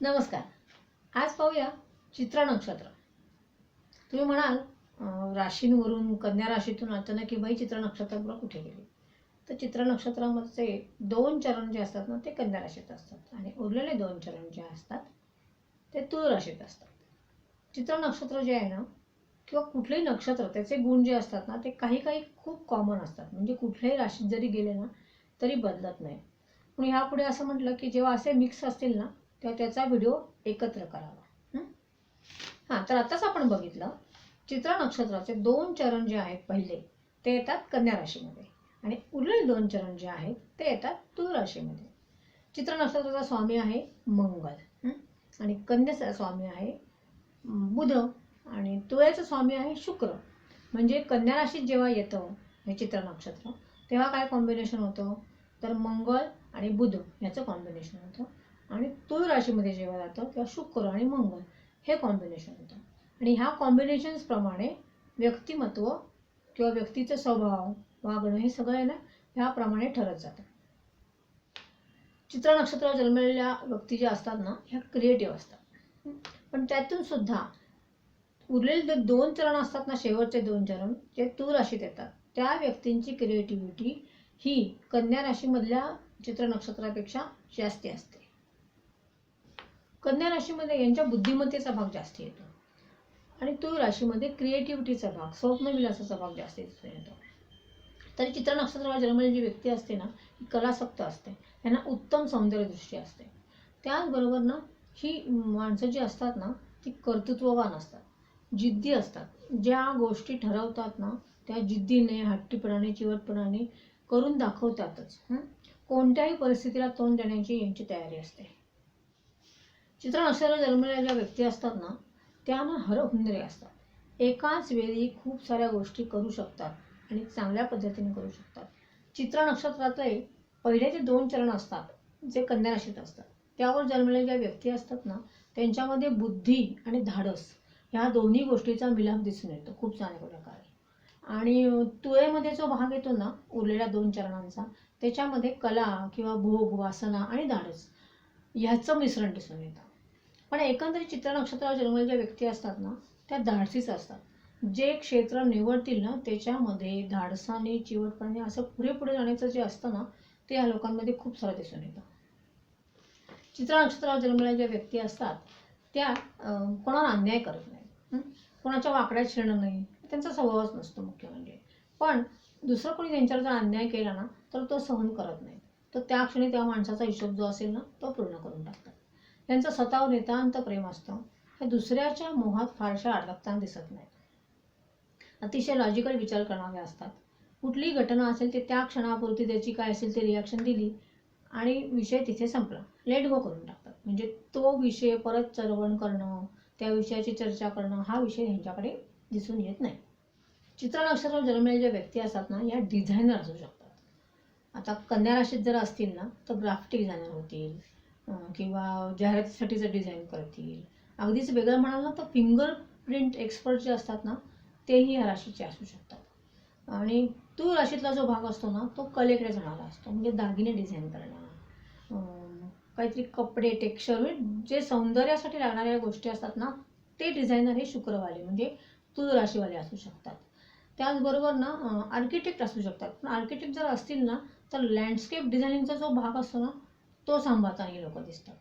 नमस्कार. आज पाहूया चित्रा नक्षत्र. तुम्ही म्हणाल राशींवरून कन्या राशीतून अचानक की बाई चित्रा नक्षत्राबरोबर कुठे गेली? तर चित्रा नक्षत्रामध्ये दोन चरण जे असतात ना ते कन्या राशीत असतात आणि उरलेले दोन चरण जे असतात ते तुळ राशीत असतात. चित्रा नक्षत्र जे आहे ना किंवा कुठलेही नक्षत्र त्याचे गुण जे असतात ना ते काही काही खूप कॉमन असतात. म्हणजे कुठल्याही राशीत जरी गेले ना तरी बदलत नाही. पण ह्यापुढे असं म्हटलं की जेव्हा असे मिक्स असतील ना तेव्हा त्याचा व्हिडिओ एकत्र करावा. हा? हां तर आताच आपण बघितलं चित्रा नक्षत्राचे दोन चरण जे आहेत पहिले ते येतात कन्या राशीमध्ये. आणि उरलेले दोन चरण जे आहेत ते येतात तुळ राशीमध्ये. चित्र नक्षत्राचा स्वामी आहे मंगल आणि कन्याचा स्वामी आहे बुध आणि तुळ्याचा स्वामी आहे शुक्र. म्हणजे कन्या राशीत जेव्हा येतं हे चित्र नक्षत्र तेव्हा काय कॉम्बिनेशन होतं? तर मंगळ आणि बुध याचं कॉम्बिनेशन होतं. आणि तुळ राशीमध्ये जेव्हा जातं तेव्हा शुक्र आणि मंगळ हे कॉम्बिनेशन होतं. आणि ह्या कॉम्बिनेशन्सप्रमाणे व्यक्तिमत्व किंवा व्यक्तीचं स्वभाव वागणं हे सगळं आहे ना ह्याप्रमाणे ठरत जातं. चित्र नक्षत्रावर जन्मलेल्या व्यक्ती ज्या असतात ना ह्या क्रिएटिव्ह असतात. पण त्यातून सुद्धा उरलेले दोन चरण असतात ना शेवटचे दोन चरण ते तू राशीत येतात त्या व्यक्तींची क्रिएटिव्हिटी ही कन्या राशीमधल्या चित्र नक्षत्रापेक्षा जास्ती असते. कन्या राशीमध्ये यांच्या बुद्धिमत्तेचा भाग जास्ती येतो. आणि तो राशीमध्ये क्रिएटिव्हिटीचा भाग स्वप्नविलासाचा भाग जास्त येतो. तरी चित्र नक्षत्रावर जन्मलेली जी व्यक्ती असते ना ही कलासक्त असते. त्यांना उत्तम सौंदर्यदृष्टी असते. त्याचबरोबर ना ही माणसं जी असतात ना ती कर्तृत्ववान असतात. जिद्दी असतात. ज्या गोष्टी ठरवतात ना त्या जिद्दीने हट्टीपणाने चिवटपणाने करून दाखवतातच. कोणत्याही परिस्थितीला तोंड देण्याची यांची तयारी असते. चित्र नसलेल्या जन्मलेल्या ज्या व्यक्ती असतात ना त्या ना असतात. एकाच वेळी खूप साऱ्या गोष्टी करू शकतात आणि चांगल्या पद्धतीने करू शकतात. चित्र नक्षत्रातले पहिले जे दोन चरण असतात जे कन्या राशीत असतात त्यावर जन्मलेल्या ज्या व्यक्ती असतात ना त्यांच्यामध्ये बुद्धी आणि धाडस ह्या दोन्ही गोष्टीचा मिलाप दिसून येतो खूप चांगल्या प्रकारे. आणि तुळेमध्ये जो भाग येतो ना उरलेल्या दोन चरणांचा त्याच्यामध्ये कला किंवा भोग वासना आणि धाडस ह्याचं मिश्रण दिसून येतं. पण एकंदरीत चित्र नक्षत्रावर जन्मलेल्या व्यक्ती असतात ना त्या धाडसीच असतात. जे क्षेत्र निवडतील ना त्याच्यामध्ये धाडसाने चिवटपणे असं पुढे पुढे जाण्याचं जे असतं ना ते या लोकांमध्ये खूप सारं दिसून येतं. चित्र नक्षत्रावर जन्मलेल्या ज्या व्यक्ती असतात त्या कोणाला अन्याय करत नाही कोणाच्या वाकड्यात शिरणं नाही. त्यांचा स्वभावच नसतो मुख्य म्हणजे. पण दुसरं कोणी त्यांच्यावर जर अन्याय केला ना तर तो सहन करत नाही. तर त्या क्षणी त्या माणसाचा हिशोब जो असेल ना तो पूर्ण करून टाकतो. त्यांचं स्वतःवर नितांत प्रेम असतं. हे दुसऱ्याच्या मोहात फारशा अडकताना दिसत नाही. अतिशय लॉजिकल विचार करणारे असतात. कुठलीही घटना असेल ते त्या क्षणापुरती त्याची काय असेल ते रिॲक्शन दिली आणि विषय तिथे संपला. लेट गो करून टाकतात. म्हणजे तो विषय परत चरवण करणं त्या विषयाची चर्चा करणं हा विषय ह्यांच्याकडे दिसून येत नाही. चित्र नक्षत्रावर जन्मलेल्या ज्या व्यक्ती असतात ना या डिझायनर असू शकतात. आता कन्या राशीत जर असतील ना तर ग्राफिक डिझायनर होतील. किंवा जाहिरातीसाठीचं डिझाईन करतील. अगदीच वेगळं म्हणाल ना तर फिंगर प्रिंट एक्सपर्ट जे असतात ना तेही या राशीचे असू शकतात. आणि तू राशीतला जो भाग असतो ना तो कलेकडे जाणारा असतो. म्हणजे दागिने डिझाईन करणं. काहीतरी कपडे टेक्स्चर जे सौंदर्यासाठी लागणाऱ्या गोष्टी असतात ना ते डिझायनर हे शुक्रवाले म्हणजे तूळ राशीवाले असू शकतात. त्याचबरोबर ना आर्किटेक्ट असू शकतात. पण आर्किटेक्ट जर असतील ना तर लँडस्केप डिझायनिंगचा जो भाग असतो ना तो सांभाळताना लोक दिसतात.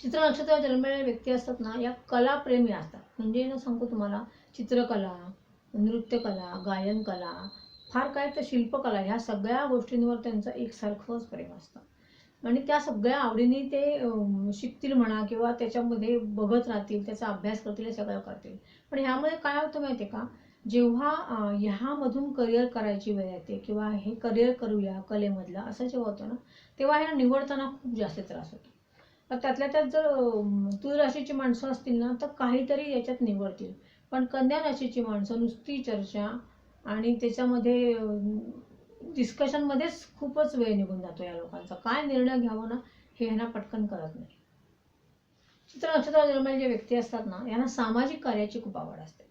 चित्र नक्षत्र जन्मलेल्या व्यक्ती असतात ना या कलाप्रेमी असतात. म्हणजे ना सांगतो तुम्हाला चित्रकला नृत्यकला गायनकला फार काय तर शिल्पकला ह्या सगळ्या गोष्टींवर त्यांचं एकसारखंच प्रेम असतं. आणि त्या सगळ्या आवडीने ते शिकतील म्हणा किंवा त्याच्यामध्ये बघत राहतील त्याचा अभ्यास करतील हे सगळं करतील. पण ह्यामध्ये काय होतं माहिती आहे का जेव्हा ह्यामधून करिअर करायची वेळ येते किंवा हे करिअर करूया कलेमधलं असं जेव्हा होतं ना तेव्हा ह्याला निवडताना खूप जास्त त्रास होतो. तर त्यातल्या त्यात जर तू राशीची माणसं असतील ना तर काहीतरी याच्यात निवडतील. पण कन्या राशीची माणसं नुसती चर्चा आणि त्याच्यामध्ये डिस्कशनमध्येच खूपच वेळ निघून जातो या लोकांचा. काय निर्णय घ्यावा ना हे ह्यांना पटकन कळत नाही. चित्र नक्षत्र निर्माण जे व्यक्ती असतात ना यांना सामाजिक कार्याची खूप आवड असते.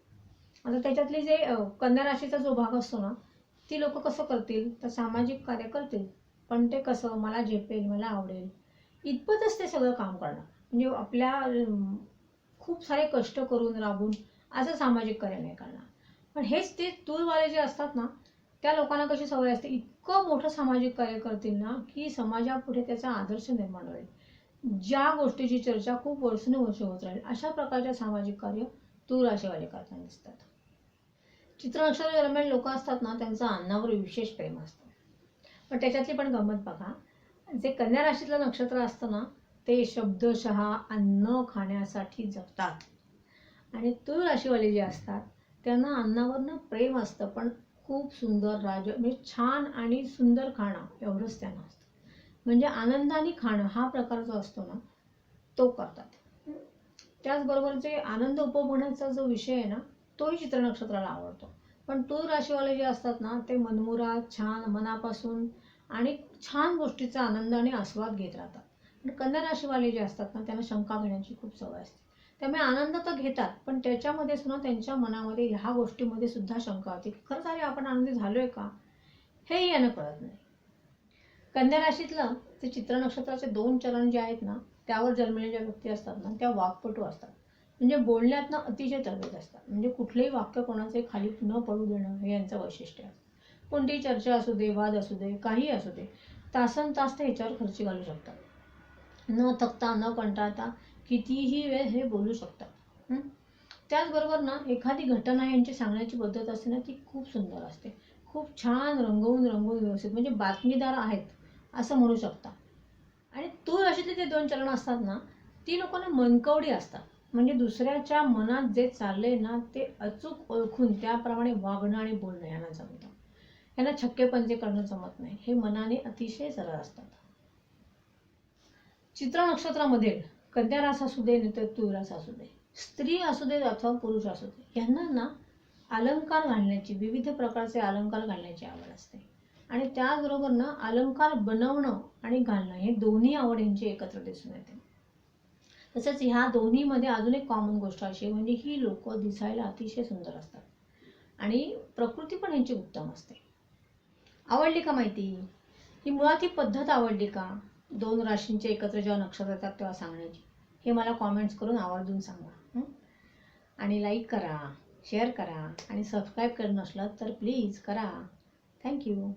आता त्याच्यातली जे कन्या राशीचा जो भाग असतो ना ती लोक कसं करतील? तर सामाजिक कार्य करतील. पण ते कसं? मला झेपेल मला आवडेल. इतपतच ते सगळं काम करणार. म्हणजे आपल्या खूप सारे कष्ट करून राबून असं सामाजिक कार्य नाही करणार. पण हेच ते तूरवाले जे असतात ना त्या लोकांना कशी सवय असते? इतकं मोठं सामाजिक कार्य करतील ना की समाजापुढे त्याचा आदर्श निर्माण होईल. ज्या गोष्टीची चर्चा खूप वर्षानुवर्ष होत राहील अशा प्रकारच्या सामाजिक कार्य तूर राशीवाले करताना दिसतात. चित्र नक्षत्र लोक असतात ना त्यांचं अन्नावर विशेष प्रेम असतं. पण त्याच्यातली पण गंमत बघा. जे कन्या राशीतलं नक्षत्र असतं ना ते शब्दशः अन्न खाण्यासाठी जगतात आणि तूळ राशीवाले जे असतात त्यांना अन्नावरनं प्रेम असतं पण खूप सुंदर राज म्हणजे छान आणि सुंदर खाणं एवढंच त्यांना असतं. म्हणजे आनंदाने खाणं हा प्रकार जो असतो ना तो करतात. त्याचबरोबर जे आनंद उपभोगण्याचा जो विषय आहे ना तोही चित्र नक्षत्राला आवडतो. पण तूर राशीवाले जे असतात ना ते मनमुराद छान मनापासून आणि छान गोष्टीचा आनंद आणि आस्वाद घेत राहतात. पण कन्या राशीवाले जे असतात ना त्यांना शंका घेण्याची खूप सवय असते. त्यामुळे आनंद तर घेतात पण त्याच्यामध्ये सुद्धा त्यांच्या मनामध्ये ह्या गोष्टीमध्ये सुद्धा शंका होती की खरंच अरे आपण आनंदी झालोय का? हेही यांना कळत नाही. कन्या राशीतलं ते चित्र नक्षत्राचे दोन चरण जे आहेत ना त्यावर जन्मलेल्या व्यक्ती असतात ना त्या वाकपटू असतात. म्हणजे बोलण्यात ना अतिशय तरबेज असतात. म्हणजे कुठलंही वाक्य कोणाचे खाली न पडू देणं हे यांचं वैशिष्ट्य आहे. कोणतीही चर्चा असू दे वाद असू दे काही असू दे तासन तास ते ह्याच्यावर खर्ची घालू शकतात. न थकता न कंटाळता कितीही वेळ हे बोलू शकतात. त्याचबरोबर ना एखादी घटना यांची सांगण्याची पद्धत असते ना ती खूप सुंदर असते. खूप छान रंगवून रंगवून व्यवस्थित म्हणजे बातमीदार आहेत असं म्हणू शकता. आणि तूर अशीतले जे दोन चलन असतात ना ती लोकांना मनकवडी असतात. म्हणजे दुसऱ्याच्या मनात जे चाललंय ना ते अचूक ओळखून त्याप्रमाणे वागणं आणि बोलणं यांना जमतं यांना छक्के पंजे करणं जमत नाही. हे मनाने अतिशय सरळ असतात. चित्र नक्षत्रामधील कन्या रास असू दे नंतर तर असू दे स्त्री असू दे अथवा पुरुष असू दे यांना ना अलंकार घालण्याची विविध प्रकारचे अलंकार घालण्याची आवड असते. आणि त्याचबरोबर ना अलंकार बनवणं आणि घालणं हे दोन्ही आवड यांची एकत्र दिसून येते. तसंच ह्या दोन्हीमध्ये अजून एक कॉमन गोष्ट अशी म्हणजे ही लोक दिसायला अतिशय सुंदर असतात. आणि प्रकृती पण यांची उत्तम असते. आवडली का माहिती? ही मुळात ही पद्धत आवडली का? दोन राशींचे एकत्र जेव्हा नक्षत्र येतात तेव्हा सांगण्याची. हे मला कॉमेंट्स करून आवर्जून सांगा आणि लाईक करा शेअर करा आणि सबस्क्राईब करत नसलं तर प्लीज करा. थँक्यू